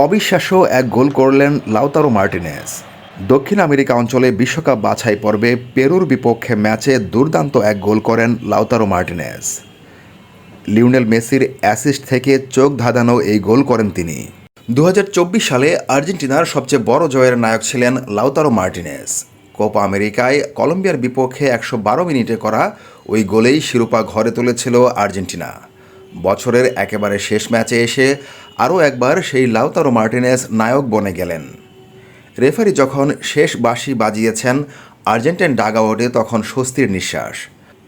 অবিশ্বাস্য এক গোল করলেন লাউতারো মার্টিনেস দক্ষিণ আমেরিকা অঞ্চলে বিশ্বকাপ বাছাই পর্বে পেরুর বিপক্ষে ম্যাচে দুর্দান্ত এক গোল করেন লাউতারো মার্টিনেস লিওনেল মেসির অ্যাসিস্ট থেকে চোখ ধাঁধানো এই গোল করেন তিনি। দু সালে আর্জেন্টিনার সবচেয়ে বড় জয়ের নায়ক ছিলেন লাউতারো মার্টিনেস কোপা আমেরিকায় কলম্বিয়ার বিপক্ষে একশো বারো মিনিটে করা ওই গোলেই শিরোপা ঘরে তুলেছিল আর্জেন্টিনা। বছরের একেবারে শেষ ম্যাচে এসে আরও একবার সেই লাউতারো মার্টিনেস নায়ক বনে গেলেন। রেফারি যখন শেষ বাঁশি বাজিয়েছেন, আর্জেন্টাইন ডাগাওয়াটে তখন স্বস্তির নিঃশ্বাস।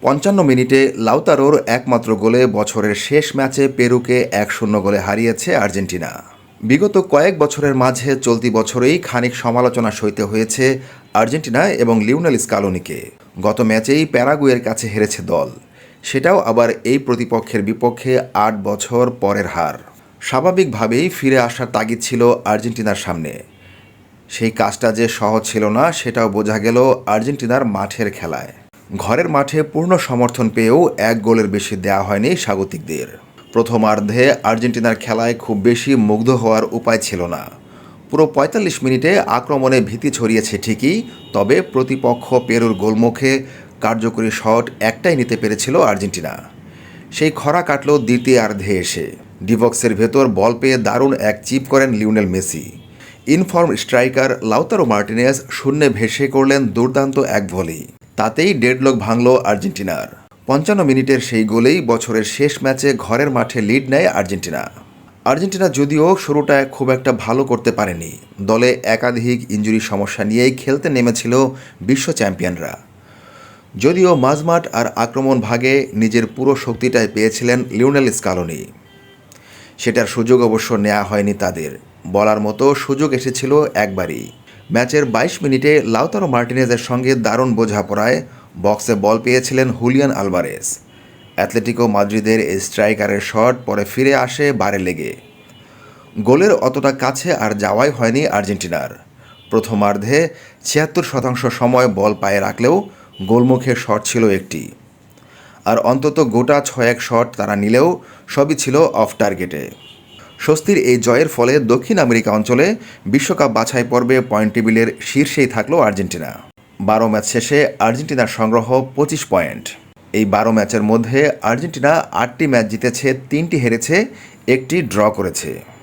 পঞ্চান্ন মিনিটে লাউতারোর একমাত্র গোলে বছরের শেষ ম্যাচে পেরুকে এক শূন্য গোলে হারিয়েছে আর্জেন্টিনা। বিগত কয়েক বছরের মাঝে চলতি বছরেই খানিক সমালোচনা সইতে হয়েছে আর্জেন্টিনা এবং লিওনেল স্কালোনিকে। গত ম্যাচেই প্যারাগুয়ের কাছে হেরেছে দল। সেটাও আবার এই প্রতিপক্ষের বিপক্ষে আট বছর পরের হার। স্বাভাবিকভাবেই ফিরে আসার তাগিদ ছিল আর্জেন্টিনার সামনে। সেই কাজটা যে সহজ ছিল না, সেটাও বোঝা গেল আর্জেন্টিনার মাঠের খেলায়। ঘরের মাঠে পূর্ণ সমর্থন পেয়েও এক গোলের বেশি দেওয়া হয়নি স্বাগতিকদের। প্রথমার্ধে আর্জেন্টিনার খেলায় খুব বেশি মুগ্ধ হওয়ার উপায় ছিল না। পুরো পঁয়তাল্লিশ মিনিটে আক্রমণে ভীতি ছড়িয়েছে ঠিকই, তবে প্রতিপক্ষ পেরুর গোলমুখে কার্যকরী শট একটাই নিতে পেরেছিল আর্জেন্টিনা। সেই খরা কাটল দ্বিতীয়ার্ধে এসে। ডিভক্সের ভেতর বল পেয়ে দারুণ এক চিপ করেন Lionel Messi. In form striker Lautaro Martinez শূন্যে ভেসে করলেন দুর্দান্ত এক ভলি। তাতেই ডেডলক ভাঙল আর্জেন্টিনার। পঞ্চান্ন মিনিটের সেই গোলেই বছরের শেষ ম্যাচে ঘরের মাঠে লিড নেয় আর্জেন্টিনা। আর্জেন্টিনা যদিও শুরুটায় খুব একটা ভালো করতে পারেনি, দলে একাধিক ইঞ্জুরি সমস্যা নিয়েই খেলতে নেমেছিল বিশ্ব চ্যাম্পিয়নরা। যদিও মাঝমাঠ আর আক্রমণ ভাগে নিজের পুরো শক্তিটাই পেয়েছিলেন লিওনেল স্কালোনি। সেটার সুযোগ অবশ্য নেওয়া হয়নি তাদের। বলার মতো সুযোগ এসেছিল একবারই। ম্যাচের বাইশ মিনিটে লাউতারো মার্টিনেজের সঙ্গে দারুণ বোঝাপড়ায় বক্সে বল পেয়েছিলেন হুলিয়ান আলভারেস। অ্যাথলেটিকো মাদ্রিদের স্ট্রাইকারের শট পরে ফিরে আসে বারে লেগে। গোলের অতটা কাছে আর যাওয়াই হয়নি আর্জেন্টিনার। প্রথমার্ধে ছিয়াত্তর শতাংশ সময় বল পায়ে রাখলেও গোলমুখে শট ছিল একটি। আর অন্তত গোটা ছয়েক শট তারা নিলেও সবই ছিল অফ টার্গেটে স্বস্তির এই জয়ের ফলে দক্ষিণ আমেরিকা অঞ্চলে বিশ্বকাপ বাছাই পর্বে পয়েন্ট টেবিলের শীর্ষেই থাকল আর্জেন্টিনা। বারো ম্যাচ শেষে আর্জেন্টিনার সংগ্রহ পঁচিশ পয়েন্ট। এই বারো ম্যাচের মধ্যে আর্জেন্টিনা আটটি ম্যাচ জিতেছে, তিনটি হেরেছে, একটি ড্র করেছে।